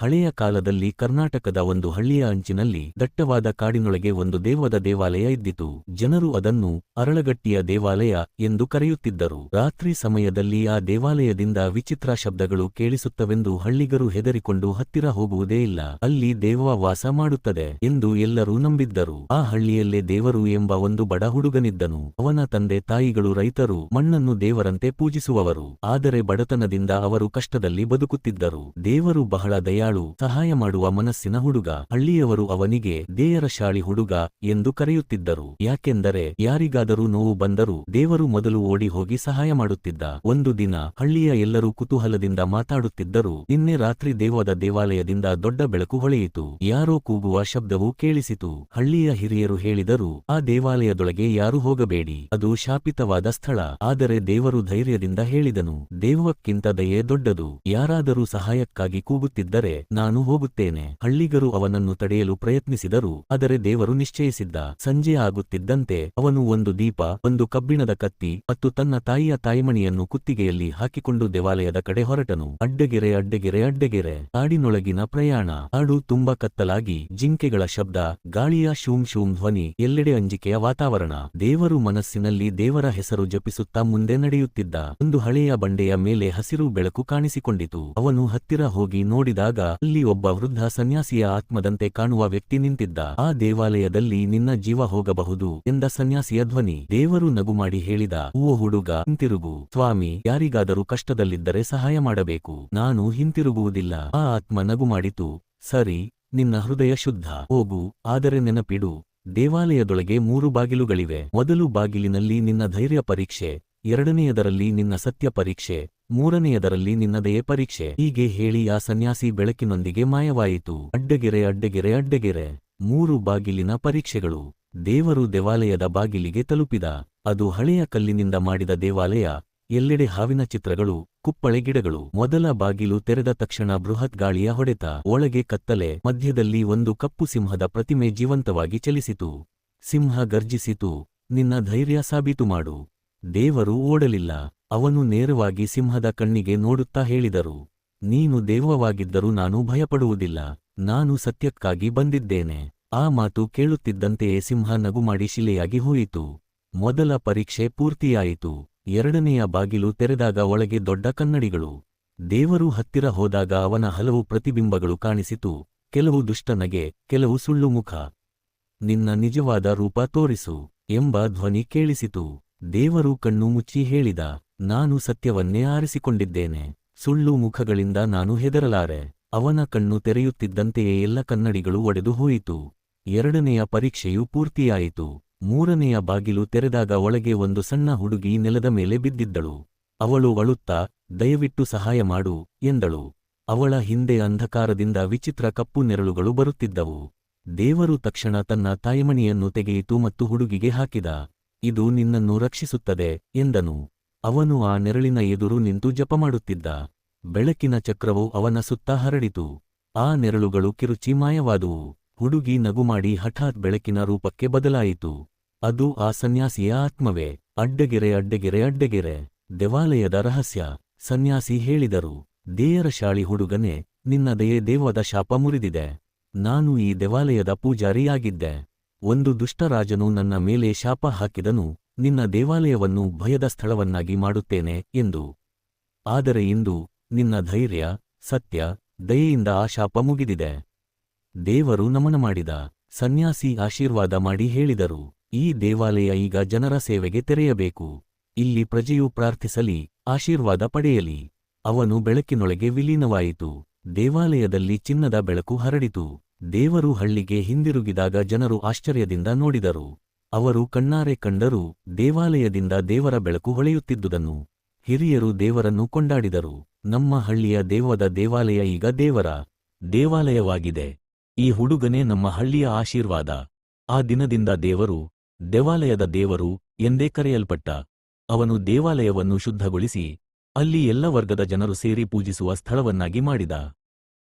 ಹಳೆಯ ಕಾಲದಲ್ಲಿ ಕರ್ನಾಟಕದ ಒಂದು ಹಳ್ಳಿಯ ಅಂಚಿನಲ್ಲಿ ದಟ್ಟವಾದ ಕಾಡಿನೊಳಗೆ ಒಂದು ದೇವದ ದೇವಾಲಯ ಇದ್ದಿತು. ಜನರು ಅದನ್ನು ಅರಳಗಟ್ಟಿಯ ದೇವಾಲಯ ಎಂದು ಕರೆಯುತ್ತಿದ್ದರು. ರಾತ್ರಿ ಸಮಯದಲ್ಲಿ ಆ ದೇವಾಲಯದಿಂದ ವಿಚಿತ್ರ ಶಬ್ದಗಳು ಕೇಳಿಸುತ್ತವೆಂದು ಹಳ್ಳಿಗರು ಹೆದರಿಕೊಂಡು ಹತ್ತಿರ ಹೋಗುವುದೇ ಇಲ್ಲ. ಅಲ್ಲಿ ದೇವ ವಾಸ ಮಾಡುತ್ತದೆ ಎಂದು ಎಲ್ಲರೂ ನಂಬಿದ್ದರು. ಆ ಹಳ್ಳಿಯಲ್ಲೇ ದೇವರು ಎಂಬ ಒಂದು ಬಡ ಹುಡುಗನಿದ್ದನು. ಅವನ ತಂದೆ ತಾಯಿಗಳು ರೈತರು ಮಣ್ಣನ್ನು ದೇವರಂತೆ ಪೂಜಿಸುವವರು. ಆದರೆ ಬಡತನದಿಂದ ಅವರು ಕಷ್ಟದಲ್ಲಿ ಬದುಕುತ್ತಿದ್ದರು. ದೇವರು ಬಹಳ ದಯಾಳು ಸಹಾಯ ಮಾಡುವ ಮನಸ್ಸಿನ ಹುಡುಗ. ಹಳ್ಳಿಯವರು ಅವನಿಗೆ ದೇಯರ ಶಾಳಿ ಹುಡುಗ ಎಂದು ಕರೆಯುತ್ತಿದ್ದರು. ಯಾಕೆಂದರೆ ಯಾರಿಗಾದರೂ ನೋವು ಬಂದರೂ ದೇವರು ಮೊದಲು ಓಡಿ ಹೋಗಿ ಸಹಾಯ ಮಾಡುತ್ತಿದ್ದ. ಒಂದು ದಿನ ಹಳ್ಳಿಯ ಎಲ್ಲರೂ ಕುತೂಹಲದಿಂದ ಮಾತಾಡುತ್ತಿದ್ದರು. ನಿನ್ನೆ ರಾತ್ರಿ ದೇವದ ದೇವಾಲಯದಿಂದ ದೊಡ್ಡ ಬೆಳಕು ಹೊಳೆಯಿತು. ಯಾರೋ ಕೂಗುವ ಶಬ್ದವು ಕೇಳಿಸಿತು. ಹಳ್ಳಿಯ ಹಿರಿಯರು ಹೇಳಿದರು, ಆ ದೇವಾಲಯದೊಳಗೆ ಯಾರು ಹೋಗಬೇಡಿ. ಅದು ಶಾಪಿತವಾದ ಸ್ಥಳ. ಆದರೆ ದೇವರು ಧೈರ್ಯದಿಂದ ಹೇಳಿದನು. ದೇವಕ್ಕಿಂತ ದಯೆ ದೊಡ್ಡದು. ಯಾರಾದರೂ ಸಹಾಯಕ್ಕಾಗಿ ಕೂಗುತ್ತಿದ್ದರೆ ನಾನು ಹೋಗುತ್ತೇನೆ. ಹಳ್ಳಿಗರು ಅವನನ್ನು ತಡೆಯಲು ಪ್ರಯತ್ನಿಸಿದರು. ಆದರೆ ದೇವರು ನಿಶ್ಚಯಿಸಿದ್ದ ಸಂಜೆ ಆಗುತ್ತಿದ್ದಂತೆ ಅವನು ಒಂದು ದೀಪ, ಒಂದು ಕಬ್ಬಿಣದ ಕತ್ತಿ ಮತ್ತು ತನ್ನ ತಾಯಿಯ ತಾಯಿಮಣಿಯನ್ನು ಕುತ್ತಿಗೆಯಲ್ಲಿ ಹಾಕಿಕೊಂಡು ದೇವಾಲಯದ ಕಡೆ ಹೊರಟನು. ಅಡ್ಡಗೆರೆ ಅಡ್ಡಗೆರೆ ಅಡ್ಡಗೆರೆ. ಕಾಡಿನೊಳಗಿನ ಪ್ರಯಾಣ. ಹಾಡು ತುಂಬಾ ಕತ್ತಲಾಗಿ. ಜಿಂಕೆಗಳ ಶಬ್ದ, ಗಾಳಿಯ ಶೂಂ ಶೂಂ ಧ್ವನಿ, ಎಲ್ಲೆಡೆ ಅಂಜಿಕೆಯ ವಾತಾವರಣ. ದೇವರು ಮನಸ್ಸಿನಲ್ಲಿ ದೇವರ ಹೆಸರು ಜಪಿಸುತ್ತಾ ಮುಂದೆ ನಡೆಯುತ್ತಿದ್ದ ಒಂದು ಹಳೆಯ ಬಂಡೆಯ ಮೇಲೆ ಹಸಿರು ಬೆಳಕು ಕಾಣಿಸಿಕೊಂಡಿತು. ಅವನು ಹತ್ತಿರ ಹೋಗಿ ನೋಡಿದಾಗ ಅಲ್ಲಿ ಒಬ್ಬ ವೃದ್ಧ ಸನ್ಯಾಸಿಯ ಆತ್ಮದಂತೆ ಕಾಣುವ ವ್ಯಕ್ತಿ ನಿಂತಿದ್ದ. ಆ ದೇವಾಲಯದಲ್ಲಿ ನಿನ್ನ ಜೀವ ಹೋಗಬಹುದು ಎಂದ ಸನ್ಯಾಸಿಯ ಧ್ವನಿ. ದೇವರು ನಗು ಮಾಡಿ ಹೇಳಿದ, ಓ ಹುಡುಗ, ಹಿಂತಿರುಗು. ಸ್ವಾಮಿ, ಯಾರಿಗಾದರೂ ಕಷ್ಟದಲ್ಲಿದ್ದರೆ ಸಹಾಯ ಮಾಡಬೇಕು. ನಾನು ಹಿಂತಿರುಗುವುದಿಲ್ಲ. ಆ ಆತ್ಮ ನಗು ಮಾಡಿತು, ಸರಿ, ನಿನ್ನ ಹೃದಯ ಶುದ್ಧ. ಹೋಗು, ಆದರೆ ನೆನಪಿಡು. ದೇವಾಲಯದೊಳಗೆ ಮೂರು ಬಾಗಿಲುಗಳಿವೆ. ಮೊದಲು ಬಾಗಿಲಿನಲ್ಲಿ ನಿನ್ನ ಧೈರ್ಯ ಪರೀಕ್ಷೆ. ಎರಡನೆಯದರಲ್ಲಿ ನಿನ್ನ ಸತ್ಯ ಪರೀಕ್ಷೆ, ಮೂರನೆಯದರಲ್ಲಿ ನಿನ್ನದೆಯೇ ಪರೀಕ್ಷೆ. ಹೀಗೆ ಹೇಳಿ ಆ ಸನ್ಯಾಸಿ ಬೆಳಕಿನೊಂದಿಗೆ ಮಾಯವಾಯಿತು. ಅಡ್ಡಗೆರೆ ಅಡ್ಡಗೆರೆ ಅಡ್ಡಗೆರೆ. ಮೂರು ಬಾಗಿಲಿನ ಪರೀಕ್ಷೆಗಳು. ದೇವರು ದೇವಾಲಯದ ಬಾಗಿಲಿಗೆ ತಲುಪಿದ. ಅದು ಹಳೆಯ ಕಲ್ಲಿನಿಂದ ಮಾಡಿದ ದೇವಾಲಯ. ಎಲ್ಲೆಡೆ ಹಾವಿನ ಚಿತ್ರಗಳು, ಕುಪ್ಪಳೆ ಗಿಡಗಳು. ಮೊದಲ ಬಾಗಿಲು ತೆರೆದ ತಕ್ಷಣ ಬೃಹತ್ ಗಾಳಿಯ ಹೊಡೆತ. ಒಳಗೆ ಕತ್ತಲೆ. ಮಧ್ಯದಲ್ಲಿ ಒಂದು ಕಪ್ಪು ಸಿಂಹದ ಪ್ರತಿಮೆ ಜೀವಂತವಾಗಿ ಚಲಿಸಿತು. ಸಿಂಹ ಗರ್ಜಿಸಿತು. ನಿನ್ನ ಧೈರ್ಯ ಸಾಬೀತು ಮಾಡು. ದೇವರು ಓಡಲಿಲ್ಲ. ಅವನು ನೇರವಾಗಿ ಸಿಂಹದ ಕಣ್ಣಿಗೆ ನೋಡುತ್ತಾ ಹೇಳಿದರು, ನೀನು ದೇವವಾಗಿದ್ದರೂ ನಾನು ಭಯಪಡುವುದಿಲ್ಲ, ನಾನು ಸತ್ಯಕ್ಕಾಗಿ ಬಂದಿದ್ದೇನೆ. ಆ ಮಾತು ಕೇಳುತ್ತಿದ್ದಂತೆಯೇ ಸಿಂಹ ನಗುಮಾಡಿ ಶಿಲೆಯಾಗಿ ಹೋಯಿತು. ಮೊದಲ ಪರೀಕ್ಷೆ ಪೂರ್ತಿಯಾಯಿತು. ಎರಡನೆಯ ಬಾಗಿಲು ತೆರೆದಾಗ ಒಳಗೆ ದೊಡ್ಡ ಕನ್ನಡಿಗಳು. ದೇವರು ಹತ್ತಿರ ಹೋದಾಗ ಅವನ ಹಲವು ಪ್ರತಿಬಿಂಬಗಳು ಕಾಣಿಸಿತು. ಕೆಲವು ದುಷ್ಟನಗೆ ಕೆಲವು ಸುಳ್ಳು ಮುಖ. ನಿನ್ನ ನಿಜವಾದ ರೂಪ ತೋರಿಸು ಎಂಬ ಧ್ವನಿ ಕೇಳಿಸಿತು. ದೇವರು ಕಣ್ಣು ಮುಚ್ಚಿ ಹೇಳಿದ, ನಾನು ಸತ್ಯವನ್ನೇ ಆರಿಸಿಕೊಂಡಿದ್ದೇನೆ. ಸುಳ್ಳು ಮುಖಗಳಿಂದ ನಾನು ಹೆದರಲಾರೆ. ಅವನ ಕಣ್ಣು ತೆರೆಯುತ್ತಿದ್ದಂತೆಯೇ ಎಲ್ಲ ಕನ್ನಡಿಗಳು ಒಡೆದು ಹೋಯಿತು. ಎರಡನೆಯ ಪರೀಕ್ಷೆಯು ಪೂರ್ತಿಯಾಯಿತು. ಮೂರನೆಯ ಬಾಗಿಲು ತೆರೆದಾಗ ಒಳಗೆ ಒಂದು ಸಣ್ಣ ಹುಡುಗಿ ನೆಲದ ಮೇಲೆ ಬಿದ್ದಿದ್ದಳು. ಅವಳು ಅಳುತ್ತಾ, ದಯವಿಟ್ಟು ಸಹಾಯ ಮಾಡು, ಎಂದಳು. ಅವಳ ಹಿಂದೆ ಅಂಧಕಾರದಿಂದ ವಿಚಿತ್ರ ಕಪ್ಪು ನೆರಳುಗಳು ಬರುತ್ತಿದ್ದವು. ದೇವರು ತಕ್ಷಣ ತನ್ನ ತಾಯಿಮಣಿಯನ್ನು ತೆಗೆಯಿತು ಮತ್ತು ಹುಡುಗಿಗೆ ಹಾಕಿದ ಇದು ನಿನ್ನನ್ನು ರಕ್ಷಿಸುತ್ತದೆ ಎಂದನು. ಅವನು ಆ ನೆರಳಿನ ಎದುರು ನಿಂತು ಜಪ ಮಾಡುತ್ತಿದ್ದ ಬೆಳಕಿನ ಚಕ್ರವು ಅವನ ಸುತ್ತ ಹರಡಿತು. ಆ ನೆರಳುಗಳು ಕಿರುಚಿ ಮಾಯವಾದುವು ಹುಡುಗಿ ನಗುಮಾಡಿ ಹಠಾತ್ ಬೆಳಕಿನ ರೂಪಕ್ಕೆ ಬದಲಾಯಿತು. ಅದು ಆ ಸನ್ಯಾಸಿಯ ಆತ್ಮವೇ. ಅಡ್ಡಗೆರೆ ಅಡ್ಡಗೆರೆ ಅಡ್ಡಗೆರೆ. ದೇವಾಲಯದ ರಹಸ್ಯ. ಸನ್ಯಾಸಿ ಹೇಳಿದರು ದೇಯರ ಶಾಳಿ ಹುಡುಗನೆ, ನಿನ್ನ ದಯೆ ದೇವದ ಶಾಪ ಮುರಿದಿದೆ. ನಾನು ಈ ದೇವಾಲಯದ ಪೂಜಾರಿಯಾಗಿದ್ದೆ. ಒಂದು ದುಷ್ಟರಾಜನು ನನ್ನ ಮೇಲೆ ಶಾಪ ಹಾಕಿದನು, ನಿನ್ನ ದೇವಾಲಯವನ್ನು ಭಯದ ಸ್ಥಳವನ್ನಾಗಿ ಮಾಡುತ್ತೇನೆ ಎಂದು. ಆದರೆ ಇಂದು ನಿನ್ನ ಧೈರ್ಯ, ಸತ್ಯ, ದಯೆಯಿಂದ ಆ ಶಾಪ ಮುಗಿದಿದೆ. ದೇವರು ನಮನ ಮಾಡಿದ, ಸನ್ಯಾಸಿ ಆಶೀರ್ವಾದ ಮಾಡಿ ಹೇಳಿದರು, ಈ ದೇವಾಲಯ ಈಗ ಜನರ ಸೇವೆಗೆ ತೆರೆಯಬೇಕು. ಇಲ್ಲಿ ಪ್ರಜೆಯು ಪ್ರಾರ್ಥಿಸಲಿ, ಆಶೀರ್ವಾದ ಪಡೆಯಲಿ. ಅವನು ಬೆಳಕಿನೊಳಗೆ ವಿಲೀನವಾಯಿತು, ದೇವಾಲಯದಲ್ಲಿ ಚಿನ್ನದ ಬೆಳಕು ಹರಡಿತು. ದೇವರು ಹಳ್ಳಿಗೆ ಹಿಂದಿರುಗಿದಾಗ ಜನರು ಆಶ್ಚರ್ಯದಿಂದ ನೋಡಿದರು. ಅವರು ಕಣ್ಣಾರೆ ಕಂಡರು ದೇವಾಲಯದಿಂದ ದೇವರ ಬೆಳಕು ಹೊಳೆಯುತ್ತಿದ್ದುದನ್ನು ಹಿರಿಯರು ದೇವರನ್ನು ಕೊಂಡಾಡಿದರು. ನಮ್ಮ ಹಳ್ಳಿಯ ದೇವದ ದೇವಾಲಯ ಈಗ ದೇವರ ದೇವಾಲಯವಾಗಿದೆ. ಈ ಹುಡುಗನೇ ನಮ್ಮ ಹಳ್ಳಿಯ ಆಶೀರ್ವಾದ. ಆ ದಿನದಿಂದ ದೇವರು ದೇವಾಲಯದ ದೇವರು ಎಂದೇ ಕರೆಯಲ್ಪಟ್ಟ. ಅವನು ದೇವಾಲಯವನ್ನು ಶುದ್ಧಗೊಳಿಸಿ ಅಲ್ಲಿ ಎಲ್ಲ ವರ್ಗದ ಜನರು ಸೇರಿ ಪೂಜಿಸುವ ಸ್ಥಳವನ್ನಾಗಿ ಮಾಡಿದ.